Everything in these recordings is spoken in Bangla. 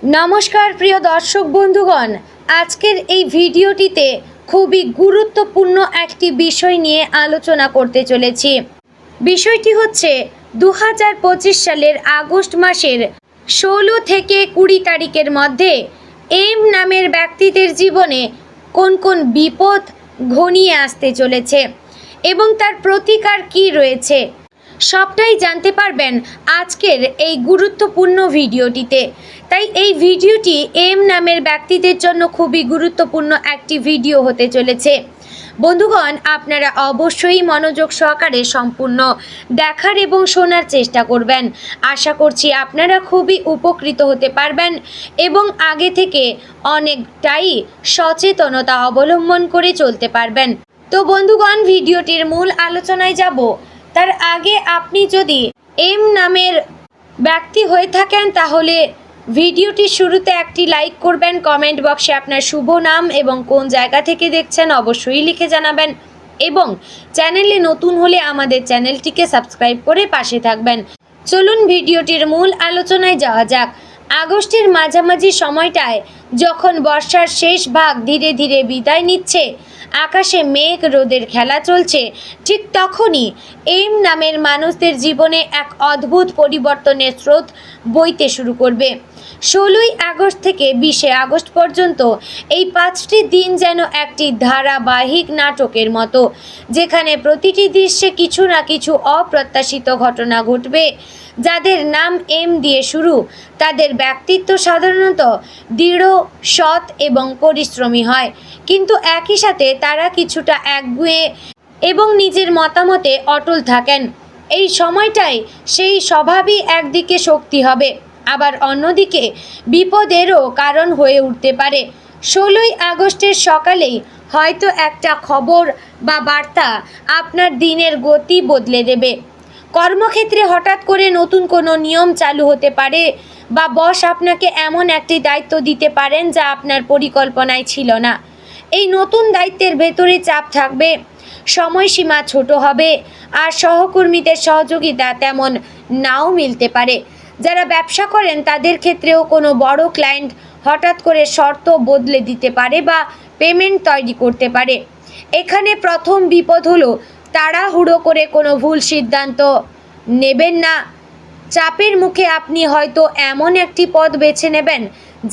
নমস্কার, প্রিয় দর্শক বন্ধুগণ। আজকের এই ভিডিওটিতে খুবই গুরুত্বপূর্ণ একটি বিষয় নিয়ে আলোচনা করতে চলেছি। বিষয়টি হচ্ছে দু হাজার পঁচিশ সালের আগস্ট মাসের ষোলো থেকে কুড়ি তারিখের মধ্যে এম নামের ব্যক্তিদের জীবনে কোন কোন বিপদ ঘনিয়ে আসতে চলেছে এবং তার প্রতিকার কি রয়েছে সবটাই জানতে পারবেন আজকের এই গুরুত্বপূর্ণ ভিডিওটিতে। তাই এই ভিডিওটি এম নামের ব্যক্তিদের জন্য খুবই গুরুত্বপূর্ণ একটি ভিডিও হতে চলেছে। বন্ধুগণ, আপনারা অবশ্যই মনোযোগ সহকারে সম্পূর্ণ দেখার এবং শোনার চেষ্টা করবেন। আশা করছি আপনারা খুবই উপকৃত হতে পারবেন এবং আগে থেকে অনেকটাই সচেতনতা অবলম্বন করে চলতে পারবেন। তো বন্ধুগণ, ভিডিওটির মূল আলোচনায় যাব। তার আগে আপনি যদি এম নামের ব্যক্তি হয়ে থাকেন, তাহলে ভিডিওটির শুরুতে একটি লাইক করবেন। কমেন্ট বক্সে আপনার শুভ নাম এবং কোন জায়গা থেকে দেখছেন অবশ্যই লিখে জানাবেন এবং চ্যানেলে নতুন হলে আমাদের চ্যানেলটিকে সাবস্ক্রাইব করে পাশে থাকবেন। চলুন ভিডিওটির মূল আলোচনায় যাওয়া যাক। আগস্টের মাঝামাঝি সময়টায় যখন বর্ষার শেষ ভাগ ধীরে ধীরে বিদায় নিচ্ছে আকাশে মেঘ রোদের খেলা চলছে। ঠিক তখনই এম নামের মানুষদের জীবনে এক অদ্ভুত পরিবর্তনের স্রোত বইতে শুরু করবে। ষোলোই আগস্ট থেকে বিশে আগস্ট পর্যন্ত এই পাঁচটি দিন যেন একটি ধারাবাহিক নাটকের মতো, যেখানে প্রতিটি দৃশ্যে কিছু না কিছু অপ্রত্যাশিত ঘটনা ঘটবে। যাদের নাম এম দিয়ে শুরু, তাদের ব্যক্তিত্ব সাধারণত দৃঢ়, সৎ এবং পরিশ্রমী হয়। কিন্তু একই সাথে তারা কিছুটা একগুয়ে এবং নিজের মতামতে অটল থাকেন। এই সময়টাই সেই স্বভাবই একদিকে শক্তি হবে, আবার অন্যদিকে বিপদেরও কারণ হয়ে উঠতে পারে। ষোলোই আগস্টের সকালেই হয়তো একটা খবর বা বার্তা আপনার দিনের গতি বদলে দেবে। কর্মক্ষেত্রে হঠাৎ করে নতুন কোনো নিয়ম চালু হতে পারে বা বস আপনাকে এমন একটি দায়িত্ব দিতে পারেন যা আপনার পরিকল্পনায় ছিল না। এই নতুন দায়িত্বের ভেতরে চাপ থাকবে, সময়সীমা ছোট হবে আর সহকর্মীদের সহযোগিতা তেমন নাও মিলতে পারে। যারা ব্যবসা করেন তাদের ক্ষেত্রেও কোনো বড় ক্লায়েন্ট হঠাৎ করে শর্ত বদলে দিতে পারে বা পেমেন্ট তৈরি করতে পারে। এখানে প্রথম বিপদ হলো তাড়াহুড়ো করে কোনো ভুল সিদ্ধান্ত নেবেন না। চাপের মুখে আপনি হয়তো এমন একটি পথ বেছে নেবেন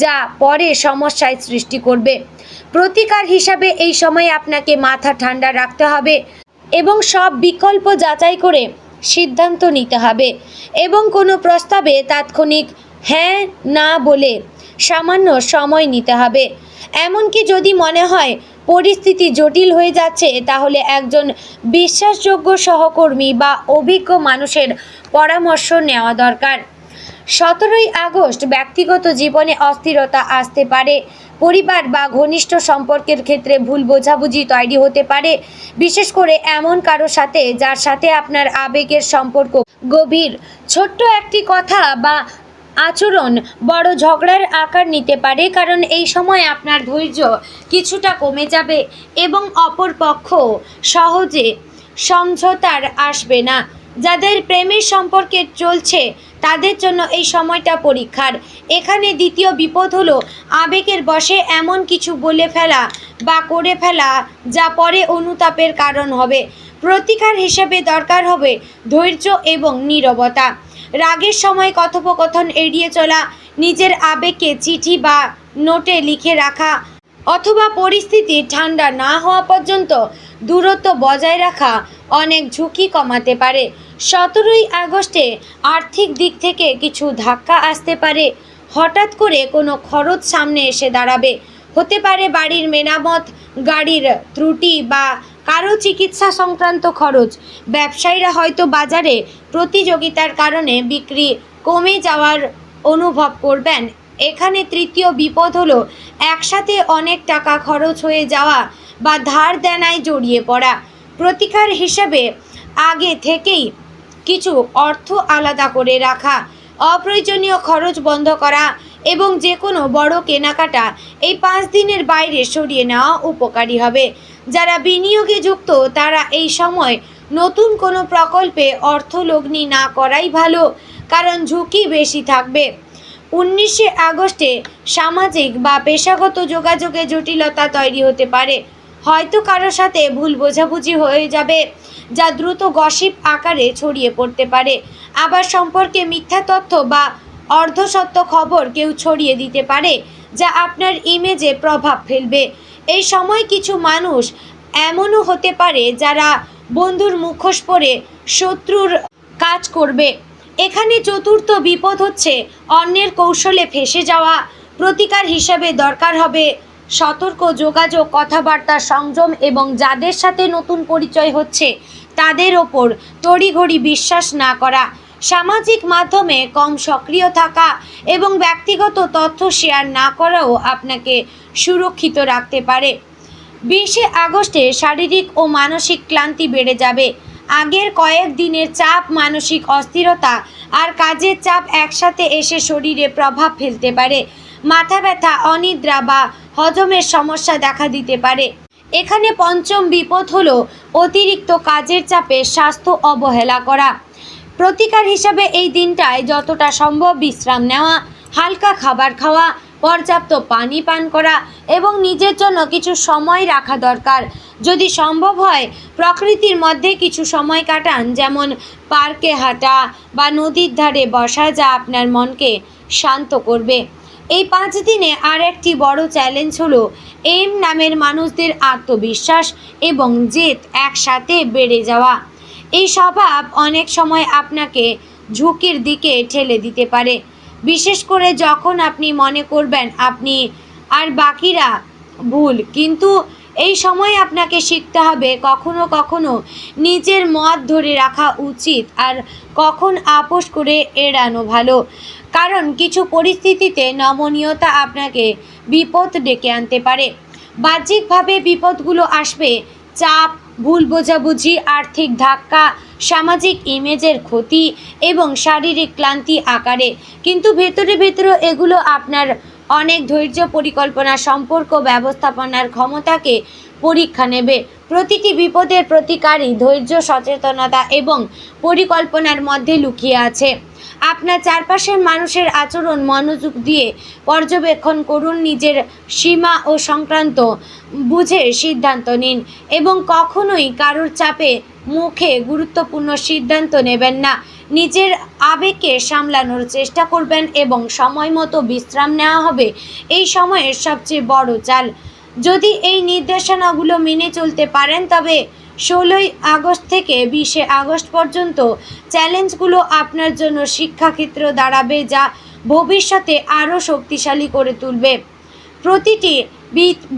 যা পরে সমস্যায় সৃষ্টি করবে। প্রতিকার হিসাবে এই সময় আপনাকে মাথা ঠান্ডা রাখতে হবে এবং সব বিকল্প যাচাই করে সিদ্ধান্ত নিতে হবে এবং কোনো প্রস্তাবে তাৎক্ষণিক হ্যাঁ না বলে সামান্য সময় নিতে হবে। এমনকি যদি মনে হয় পরিস্থিতি জটিল হয়ে যাচ্ছে, তাহলে একজন বিশ্বাসযোগ্য সহকর্মী বা অভিজ্ঞ মানুষের পরামর্শ নেওয়া দরকার। সতেরোই আগস্ট ব্যক্তিগত জীবনে অস্থিরতা আসতে পারে, পরিবার বা ঘনিষ্ঠ সম্পর্কের ক্ষেত্রে ভুল বোঝাবুঝি তৈরি হতে পারে, বিশেষ করে এমন কারও সাথে যার সাথে আপনার আবেগের সম্পর্ক গভীর। ছোট্ট একটি কথা বা আচরণ বড় ঝগড়ার আকার নিতে পারে, কারণ এই সময় আপনার ধৈর্য কিছুটা কমে যাবে এবং অপর পক্ষ সহজে সমঝোতার আসবে না। যাদের প্রেমের সম্পর্কে চলছে, তাদের জন্য এই সময়টা পরীক্ষার। এখানে দ্বিতীয় বিপদ হলো আবেগের বশে এমন কিছু বলে ফেলা বা করে ফেলা যা পরে অনুতাপের কারণ হবে। প্রতিকার হিসেবে দরকার হবে ধৈর্য এবং নীরবতা। রাগের সময় কথোপকথন এড়িয়ে চলা, নিজের আবেগকে চিঠি বা নোটে লিখে রাখা, অথবা পরিস্থিতি ঠান্ডা না হওয়া পর্যন্ত দূরত্ব বজায় রাখা অনেক ঝুঁকি কমাতে পারে। সতেরোই আগস্টে আর্থিক দিক থেকে কিছু ধাক্কা আসতে পারে। হঠাৎ করে কোনো খরচ সামনে এসে দাঁড়াবে। হতে পারে বাড়ির মেরামত, গাড়ির ত্রুটি বা কারও চিকিৎসা সংক্রান্ত খরচ। ব্যবসায়ীরা হয়তো বাজারে প্রতিযোগিতার কারণে বিক্রি কমে যাওয়ার অনুভব করবেন। এখানে তৃতীয় বিপদ হলো, একসাথে অনেক টাকা খরচ হয়ে যাওয়া বা ধার দেনায় জড়িয়ে পড়া। প্রতিকার হিসেবে আগে থেকেই কিছু অর্থ আলাদা করে রাখা, অপ্রয়োজনীয় খরচ বন্ধ করা এবং যে কোনো বড় কেনাকাটা এই পাঁচ দিনের বাইরে সরিয়ে নেওয়া উপকারী হবে। যারা বিনিয়োগে যুক্ত, তারা এই সময় নতুন কোনো প্রকল্পে অর্থ লগ্নি না করাই ভালো, কারণ ঝুঁকি বেশি থাকবে। উনিশে আগস্টে সামাজিক বা পেশাগত যোগাযোগে জটিলতা তৈরি হতে পারে। হয়তো কারোর সাথে ভুল বোঝাবুঝি হয়ে যাবে, যা দ্রুত গসিপ আকারে ছড়িয়ে পড়তে পারে। আবার সম্পর্কে মিথ্যা তথ্য বা অর্ধসত্য খবর কেউ ছড়িয়ে দিতে পারে যা আপনার ইমেজে প্রভাব ফেলবে। এই সময় কিছু মানুষ এমনও হতে পারে যারা বন্ধুর মুখোশ পরে শত্রুর কাজ করবে। এখানে চতুর্থ বিপদ হচ্ছে অন্যের কৌশলে ফেসে যাওয়া। প্রতিকার হিসাবে দরকার হবে সতর্ক যোগাযোগ, কথাবার্তা, সংযম এবং যাদের সাথে নতুন পরিচয় হচ্ছে তাদের ওপর তড়িঘড়ি বিশ্বাস না করা। সামাজিক মাধ্যমে কম সক্রিয় থাকা এবং ব্যক্তিগত তথ্য শেয়ার না করাও আপনাকে সুরক্ষিত রাখতে পারে। বিশে আগস্টে শারীরিক ও মানসিক ক্লান্তি বেড়ে যাবে। আগের কয়েক দিনের চাপ, মানসিক অস্থিরতা আর কাজের চাপ একসাথে এসে শরীরে প্রভাব ফেলতে পারে। মাথা ব্যথা, অনিদ্রা বা হজমের সমস্যা দেখা দিতে পারে। এখানে পঞ্চম বিপদ হলো অতিরিক্ত কাজের চাপে স্বাস্থ্য অবহেলা করা। প্রতিকার হিসাবে এই দিনটায় যতটা সম্ভব বিশ্রাম নেওয়া, হালকা খাবার খাওয়া, পর্যাপ্ত পানি পান করা এবং নিজের জন্য কিছু সময় রাখা দরকার। যদি সম্ভব হয়, প্রকৃতির মধ্যে কিছু সময় কাটান, যেমন পার্কে হাঁটা বা নদীর ধারে বসা যা আপনার মনকে শান্ত করবে। এই পাঁচ দিনে আর একটি বড় চ্যালেঞ্জ হলো, এম নামের মানুষদের আত্মবিশ্বাস এবং জেদ একসাথে বেড়ে যাওয়া। এই স্বভাব অনেক সময় আপনাকে ঝুঁকির দিকে ঠেলে দিতে পারে। বিশেষ করে যখন আপনি মনে করবেন আপনি আর বাকিরা ভুল, কিন্তু এই সময় আপনাকে শিখতে হবে কখনো কখনো নিজের মত ধরে রাখা উচিত আর কখন আপোষ করে এড়ানো ভালো। কারণ কিছু পরিস্থিতিতে নমনীয়তা আপনাকে বিপদ ডেকে আনতে পারে। বাহ্যিকভাবে বিপদগুলো আসবে চাপ, ভুল বোঝাবুঝি, আর্থিক ধাক্কা, সামাজিক ইমেজের ক্ষতি এবং শারীরিক ক্লান্তি আকারে। কিন্তু ভেতরে ভেতরে এগুলো আপনার অনেক ধৈর্য পরিকল্পনা, সম্পর্ক ব্যবস্থাপনার ক্ষমতাকে পরীক্ষা নেবে। প্রতিটি বিপদের প্রতিকারই ধৈর্য, সচেতনতা এবং পরিকল্পনার মধ্যে লুকিয়ে আছে। আপনার চারপাশের মানুষের আচরণ, মনোযোগ দিয়ে পর্যবেক্ষণ করুন, নিজের সীমা ও সংক্রান্ত বুঝে সিদ্ধান্ত নিন এবং কখনোই কারোর চাপে মুখে গুরুত্বপূর্ণ সিদ্ধান্ত নেবেন না। নিজের আবেগকে সামলানোর চেষ্টা করবেন এবং সময় মতো বিশ্রাম নেওয়া হবে। এই সময়ের সবচেয়ে বড় চাল যদি এই নির্দেশনাগুলো মেনে চলতে পারেন, তবে ষোলোই আগস্ট থেকে বিশে আগস্ট পর্যন্ত চ্যালেঞ্জগুলো আপনার জন্য শিক্ষাক্ষেত্র দাঁড়াবে যা ভবিষ্যতে আরও শক্তিশালী করে তুলবে। প্রতিটি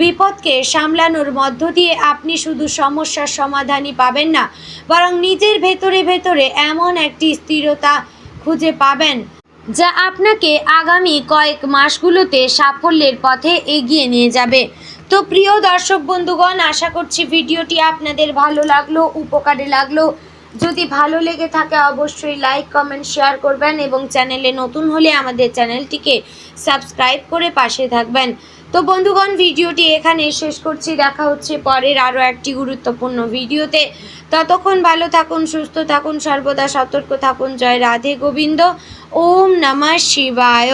বিপদকে সামলানোর মধ্য দিয়ে আপনি শুধু সমস্যার সমাধানই পাবেন না, বরং নিজের ভেতরে ভেতরে এমন একটি স্থিরতা খুঁজে পাবেন, যা আপনাকে আগামী কয়েক মাসগুলোতে সাফল্যের পথে এগিয়ে নিয়ে যাবে। তো প্রিয় দর্শক বন্ধুগণ, আশা করছি ভিডিওটি আপনাদের ভালো লাগল, উপকারে লাগল। যদি ভালো লেগে থাকে অবশ্যই লাইক কমেন্ট শেয়ার করবেন এবং চ্যানেলে নতুন হলে আমাদের চ্যানেলটিকে সাবস্ক্রাইব করে পাশে থাকবেন। তো বন্ধুগণ, ভিডিওটি এখানে শেষ করছি। দেখা হচ্ছে পরের আরও একটি গুরুত্বপূর্ণ ভিডিওতে। ততক্ষণ ভালো থাকুন, সুস্থ থাকুন, সর্বদা সতর্ক থাকুন। জয় রাধে গোবিন্দ। ওম নমঃ শিবায়।